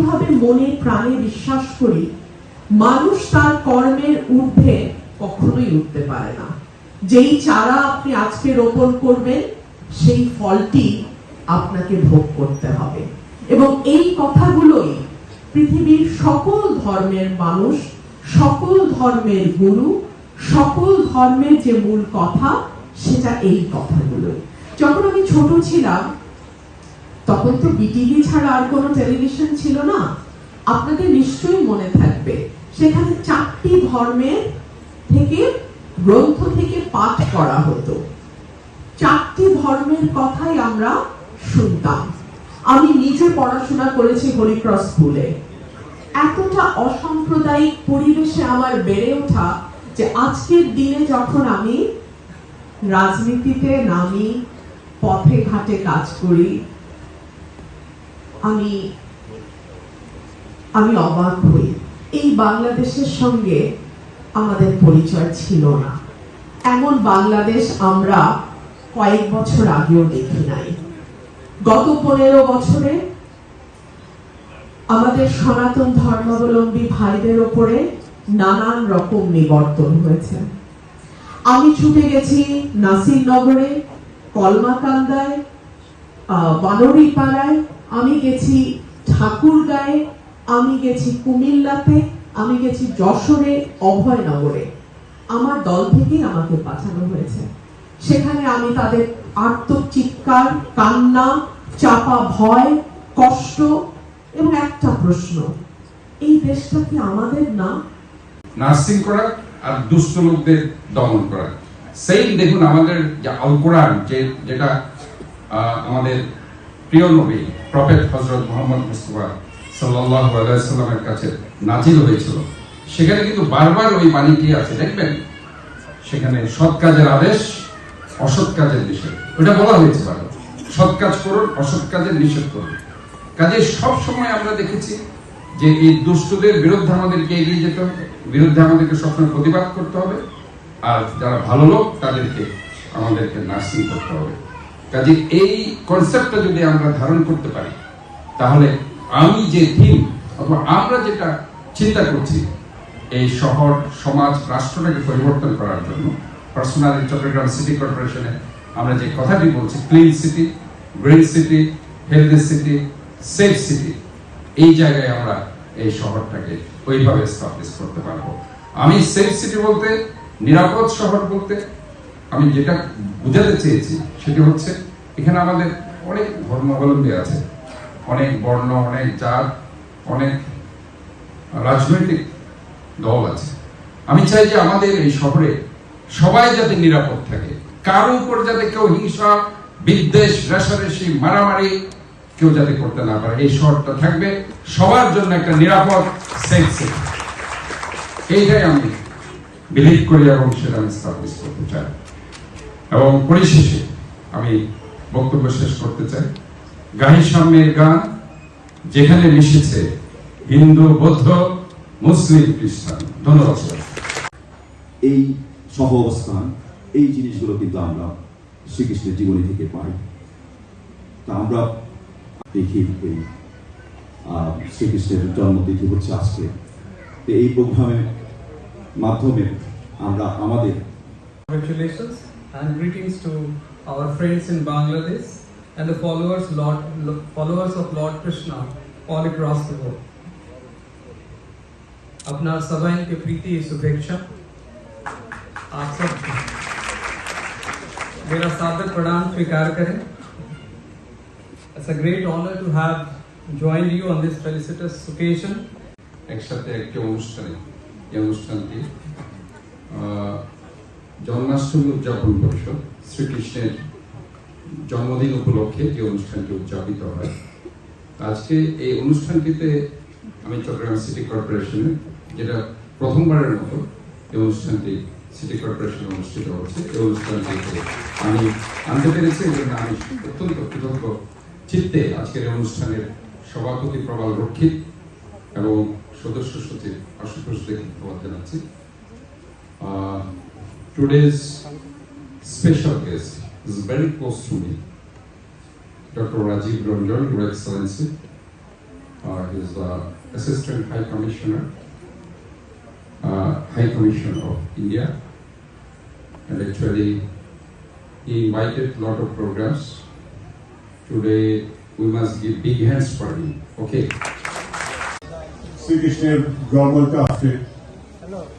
অটলভাবে মনে প্রাণে বিশ্বাস করি, মানুষ তার কর্মের ঊর্ধ্বে কখনোই উঠতে পারে না। যেই চারা আপনি আজকে রোপণ করবেন, সেই ফলটি আপনাকে ভোগ করতে হবে। এবং এই কথাগুলোই পৃথিবীর সকল ধর্মের মানুষ, সকল ধর্মের গুরু, সকল ধর্মের যে মূল কথা, সেটা এই কথাগুলোই। যখন আমি ছোট ছিলাম তখন তো বিটিভি ছাড়া আর কোনো টেলিভিশন ছিল না। আপনাদের নিশ্চয়ই মনে থাকবে, সেখানে চারটি ধর্মের থেকে, গ্রন্থ থেকে পাঠ করা হতো। চারটি ধর্মের কথাই আমরা শুনতাম। আমি নিজে পড়াশোনা করেছি হরিক্রস স্কুলে। এতটা অসাম্প্রদায়িক পরিবেশে আমার বেড়ে ওঠা যে আজকের দিনে যখন আমি রাজনীতিতে নামি, পথে ঘাটে কাজ করি আমি আমি অবাক হই। এই বাংলাদেশের সঙ্গে আমাদের পরিচয় ছিল না। এমন বাংলাদেশ আমরা কয়েক বছর আগেও দেখি নাই। গত পনেরো বছরে আমাদের সনাতন ধর্মাবলম্বী ভাইদের ওপরে নানান রকম নিবর্তন হয়েছে। আমি ছুটে গেছি নাসিরনগরে, কলমাকান্দায় বানরিপাড়ায় আমি গেছি ঠাকুরগাঁয়ে আমি গেছি কুমিল্লাতে, আমি গেছি যশোরে, অভয়নগরে। আমার দল থেকেই আমাকে পাঠানো হয়েছে। সেখানে আমি তাদের আর্তক চিৎকার কান্না, চাপা ভয়, কষ্ট এবং একটা প্রশ্ন, এই দেশটা কি আমাদের না? নার্সিং করা আর দুষ্ট লোকদের দমন করা। সেই দেখুন আমাদের যে আল যে যেটা আমাদের প্রিয় নবী প্রফেট হজরত মোহাম্মদ মুস্তফা সাল্লাহ আলাইসাল্লামের কাছে নাজিল হয়েছিল। সেখানে কিন্তু বারবার ওই বাণীটি আছে, দেখবেন? সেখানে সৎ কাজের আদেশ, অসৎ কাজের নিষেধ। ওটা বলা হয়েছে বারবার। সৎ কাজ করুন, অসৎ কাজের নিষেধ করুন। কাজে সব সময় আমরা দেখেছি যে এই দুষ্টদের বিরুদ্ধে আমাদেরকে এগিয়ে যেতে হবে, বিরুদ্ধে আমাদেরকে সবসময় প্রতিবাদ করতে হবে, আর যারা ভালো লোক, তাদেরকে আমাদেরকে নার্সিং করতে হবে। কাজে এই কনসেপ্টটা যদি আমরা ধারণ করতে পারি, তাহলে আমি যে থিম অথবা আমরা যেটা চিন্তা করছি, এই শহর, সমাজ, রাষ্ট্রটাকে পরিবর্তন করার জন্য পার্সোনালি চট্টগ্রাম সিটি কর্পোরেশনে আমরা যে কথাটি বলছি clean city green city healthy city safe city এই জায়গায় আমরা এই শহরটাকে ওইভাবে স্টাবলিশ করতে পারব। আমি সেফ সিটি বলতে, নিরাপদ শহর বলতে আমি যেটা বুঝাতে চেয়েছি সেটি হচ্ছে, এখানে আমাদের অনেক ধর্মাবলম্বী আছে। অনেক বর্ণ, অনেক জাত, অনেক রাজনৈতিক দল আছে। আমি চাই যে আমাদের এই শহরে সবাই যাতে নিরাপদ থাকে। কারও উপর যাতে কেউ হিংসা, বিদ্বেষ, রেশারেশি, মারামারি কেউ যাতে করতে না পারে, এই শহরটা থাকবে। সবার জন্য একটা নিরাপদ সেফ এইটাই আমি বিলিভ করি এবং সেটা আমি স্টাবলিশ করতে চাই। এবং পরিশেষে আমি বক্তব্য শেষ করতে চাই। গাহি সামনের গান যেখানে মিশেছে হিন্দু বৌদ্ধ মুসলিম খ্রিস্টান। ধন্যবাদ স্যার। এই সহ অবস্থান এই জিনিসগুলো কিন্তু আমরা শ্রীকৃষ্ণের জীবনী থেকে পাই। তা আমরা দেখি এই শ্রীকৃষ্ণের জন্মতিথি হচ্ছে আজকে। তো এই প্রোগ্রামের মাধ্যমে আমরা আমাদের Congratulations. and greetings to our friends in Bangladesh and the followers Lord followers of Lord Krishna all across the world. अपना सभी के प्रीति शुभेच्छा आप सब मेरा सादर प्रणाम स्वीकार करें It's a great honor to have joined you on this felicitous occasion. একসাথে একটি অনুষ্ঠানে এই অনুষ্ঠানটি আহ, জন্মাষ্টমী উদযাপন পরিষদ, শ্রীকৃষ্ণের জন্মদিন উপলক্ষে যে অনুষ্ঠানটি উদযাপিত হয়। আজকে এই অনুষ্ঠানটিতে আমি চট্টগ্রাম সিটি কর্পোরেশনে, যেটা প্রথমবারের মতো এই অনুষ্ঠানটি সিটি কর্পোরেশনে অনুষ্ঠিত হচ্ছে, এই অনুষ্ঠানটিতে আমি আনতে পেরেছি জন্য আমি অত্যন্ত কৃতজ্ঞ চিত্তে আজকের এই অনুষ্ঠানের সভাপতি প্রবাল রক্ষিত এবং সদস্য সচিব আশুতোষ দেখে ধন্যবাদ জানাচ্ছি Today's special guest is very close to me doctor Rajiv Ranjan your excellency uh, is the Assistant High Commissioner, uh, High Commission of India. And actually, he invited a lot of programs. Today, we must give big hands for him. Okay. শ্রীকৃষ্ণের জন্মটা আছে ভক্ত